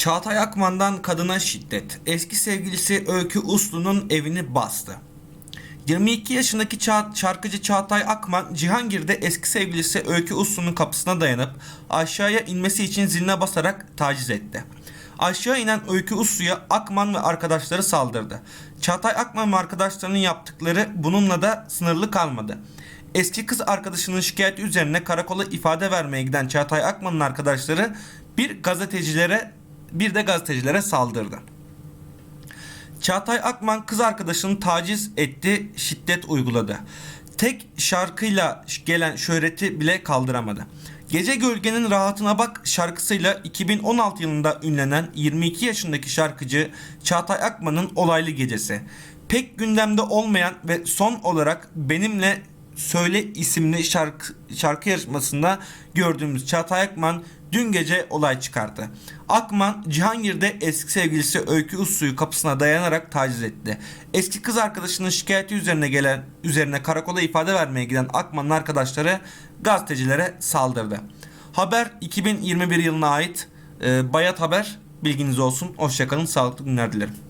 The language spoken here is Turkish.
Çağatay Akman'dan kadına şiddet. Eski sevgilisi Öykü Uslu'nun evini bastı. 22 yaşındaki Ça- şarkıcı Çağatay Akman, Cihangir'de eski sevgilisi Öykü Uslu'nun kapısına dayanıp aşağıya inmesi için ziline basarak taciz etti. Aşağı inen Öykü Uslu'ya Akman ve arkadaşları saldırdı. Çağatay Akman ve arkadaşlarının yaptıkları bununla da sınırlı kalmadı. Eski kız arkadaşının şikayeti üzerine karakola ifade vermeye giden Çağatay Akman'ın arkadaşları bir gazetecilere bir de gazetecilere saldırdı. Çağatay Akman kız arkadaşını taciz etti, şiddet uyguladı. Tek şarkıyla gelen şöhreti bile kaldıramadı. Gece Gölgenin Rahatına Bak şarkısıyla 2016 yılında ünlenen 22 yaşındaki şarkıcı Çağatay Akman'ın olaylı gecesi. Pek gündemde olmayan ve son olarak benimle Söyle isimli şarkı, şarkı yarışmasında gördüğümüz Çağatay Akman dün gece olay çıkarttı. Akman Cihangir'de eski sevgilisi Öykü Uslu'yu kapısına dayanarak taciz etti. Eski kız arkadaşının şikayeti üzerine gelen üzerine karakola ifade vermeye giden Akman'ın arkadaşları gazetecilere saldırdı. Haber 2021 yılına ait e, Bayat Haber bilginiz olsun. Hoşçakalın, sağlıklı günler dilerim.